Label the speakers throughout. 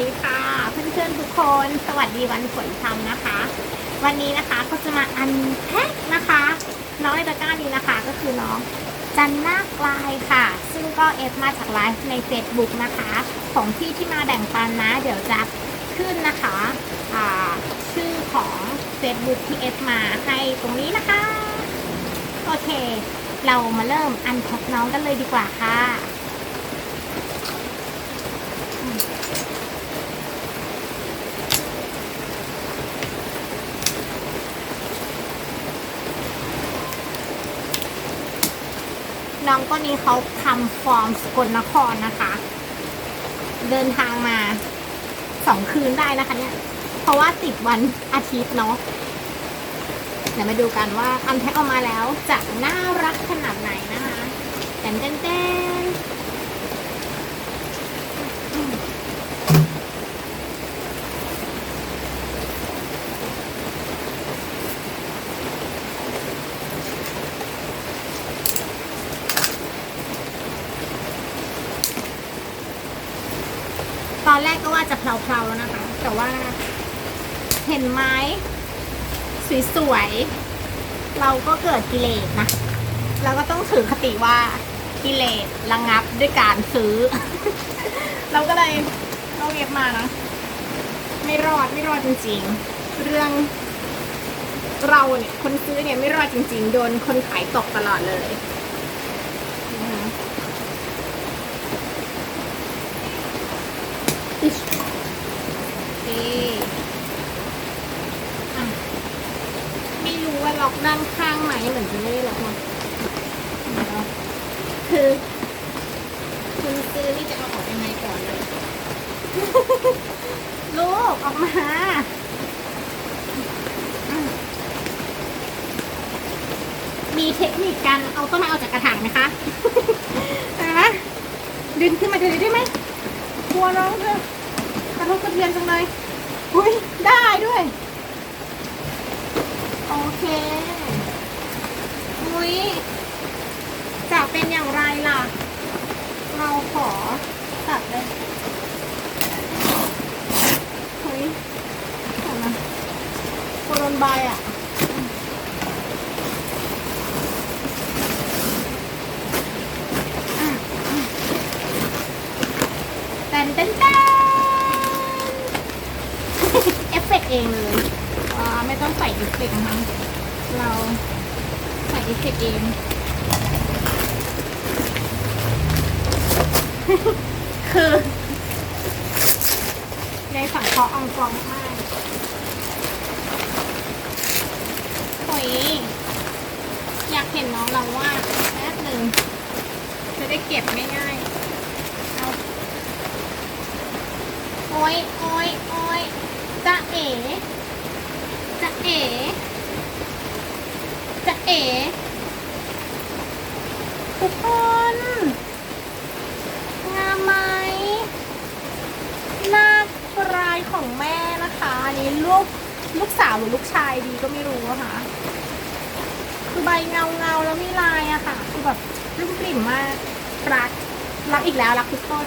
Speaker 1: ดีค่ะเพื่อนๆทุกคนสวัสดีวันฝนทำนะคะ วันนี้นะคะก็จะมาอันแพ็คนะคะ น้องในตะกร้านี้นะคะก็คือน้องจันนาคลายค่ะ ซึ่งก็เอฟมาจากไลฟ์ใน Facebook นะคะ ของพี่ที่มาแบ่งปันนะ เดี๋ยวจะขึ้นนะคะชื่อของ Facebook ที่เอฟมาให้ตรงนี้นะคะ โอเค เรามาเริ่มอันแพ็คน้องกันเลยดีกว่าค่ะ น้องก็นี้เขาทำฟอร์มสกลนครนะคะ เดินทางมาสองคืนได้นะคะเนี่ย เพราะว่าติดวันอาทิตย์เนาะเดี๋ยวมาดูกันว่าอันแพ็คออกมาแล้วจะน่ารักขนาดไหนนะคะแตนเต้นเต้นต อนแรกก็ว่าจะเพลาๆแล้วนะคะ แต่ว่าเห็นไหมสวยๆ เราก็เกิดกิเลสนะ เราก็ต้องถือคติว่ากิเลสระงับด้วยการซื้อ เราก็เลยเราเก็บมานะ ไม่รอดไม่รอดจริงๆ เรื่องเราเนี่ยคนซื้อเนี่ยไม่รอดจริง ๆ โดนคนขายตกตลอดเลยนะคะอิ๊ชโอเคอะ ไม่รู้ว่าล็อกด้านข้างไหมเหมือนจะไม่ได้ล็อกนะคือคุณซื้อนี่จะเอาออกยังไงก่อนเลยลูกออกมามมีเทคนิคการเอาต้นไม้ออกจากกระถางไหมคะนไหมดึงขึ้นมาดูได้ไหมกลัวน้องเธอกระทบกระเทือนจังเลย อุ้ยได้ด้วย โอเค อุ้ยจะเป็นอย่างไรล่ะ เราขอตัดเลยอุ้ยเห็นะโคโรนใบอะ เต้นเต้นเต้น เอฟเฟกต์เองเลยอ่าไม่ต้องใส่เอฟเฟกต์นะคะเราใส่เอฟเฟกต์เองคือในสังเคราะห์อองกองมากโอ้ยอยากเห็นน้องเราว่าดแป๊บหนึ่งจะได้เก็บง่ายๆเอาโอ้ยโอ้ยโอ้ย จะเอ๋จะเอ๋จะเอ๋ทุกคนงามไหมหน้าปลายของแม่นะคะ อันนี้ลูกลูกสาวหรือลูกชายดีก็ไม่รู้อะค่ะ คือใบเงาเงาแล้วมีลายอะค่ะ คือแบบรุ่มกลิ่มมากรักรักอีกแล้วรักทุกต้น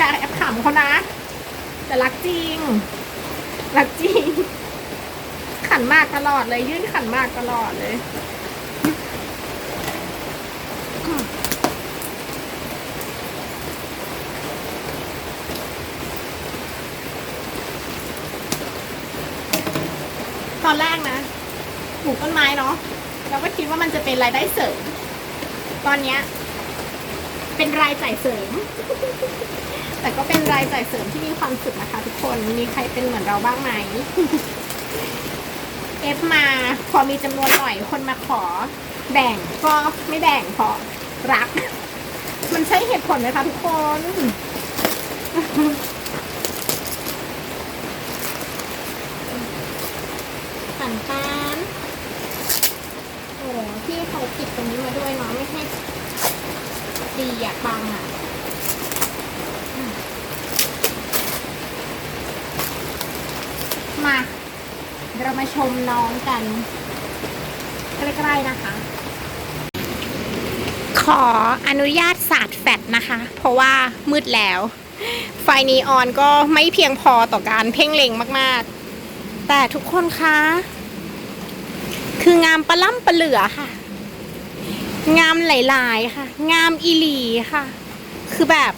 Speaker 1: อย่าแอบขำเขานะ แต่รักจริง รักจริง ขันมากตลอดเลย ยื่นขันมากตลอดเลยตอนแรกนะปลูกต้นไม้เนาะเราก็คิดว่ามันจะเป็นรายได้เสริม ตอนเนี้ย เป็นรายจ่ายเสริม แต่ก็เป็นรายจ่ายเสริมที่มีความสุขนะคะ ทุกคนมีใครเป็นเหมือนเราบ้างไหมเอฟมาพอมีจำนวนหน่อยคนมาขอ แบ่งก็ไม่แบ่งเพราะรัก มันใช่เหตุผลไหมคะทุกคนสันตานโอ้พี่เขาติดตรงนี้มาด้วยเนาะไม่ให้ีอะบังอะมา เรามาชมน้องกัน ใกล้ๆนะคะ ขออนุญาตสาดแฟดนะคะ เพราะว่ามืดแล้ว ไฟนีออนก็ไม่เพียงพอต่อการเพ่งเล็งมากๆ แต่ทุกคนคะ คืองามปลาล่ำปลาเหลือค่ะ งามหลายๆค่ะ งามอีหลีค่ะ คือแบบ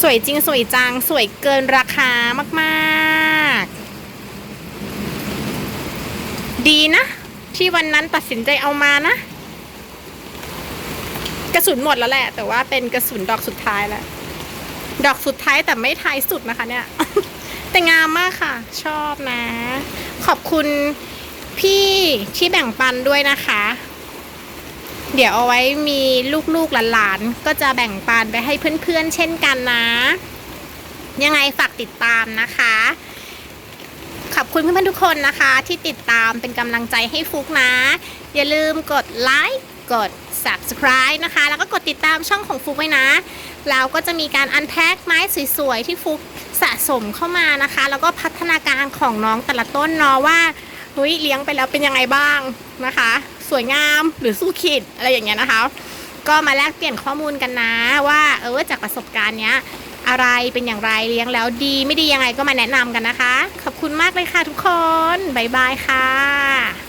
Speaker 1: สวยจริงสวยจัง สวยเกินราคามากๆ ดีนะ ที่วันนั้นตัดสินใจเอามานะ กระสุนหมดแล้วแหละ แต่ว่าเป็นกระสุนดอกสุดท้ายแล้ว ดอกสุดท้ายแต่ไม่ท้ายสุดนะคะ เนี่ย แต่งามมากค่ะ ชอบนะ ขอบคุณพี่ที่แบ่งปันด้วยนะคะ เดี๋ยวเอาไว้มีลูกๆหลานๆก็จะแบ่งปันไปให้เพื่อนๆเช่นกันนะ ยังไงฝากติดตามนะคะ ขอบคุณเพื่อนๆทุกคนนะคะ ที่ติดตามเป็นกำลังใจให้ฟุกนะ อย่าลืมกดไลค์กด subscribe นะคะ แล้วก็กดติดตามช่องของฟุกไว้นะเราก็จะมีการอันแพ็คไม้สวยๆที่ฟุกสะสมเข้ามานะคะ แล้วก็พัฒนาการของน้องแต่ละต้นเนาะว่าเฮ้ยเลี้ยงไปแล้วเป็นยังไงบ้างนะคะ สวยงามหรือสู้ขีดอะไรอย่างเงี้ยนะคะ ก็มาแลกเปลี่ยนข้อมูลกันนะว่าเออจากประสบการณ์เนี้ยอะไรเป็นอย่างไรเลี้ยงแล้วดีไม่ดียังไงก็มาแนะนำกันนะคะ ขอบคุณมากเลยค่ะทุกคน บ๊ายบายค่ะ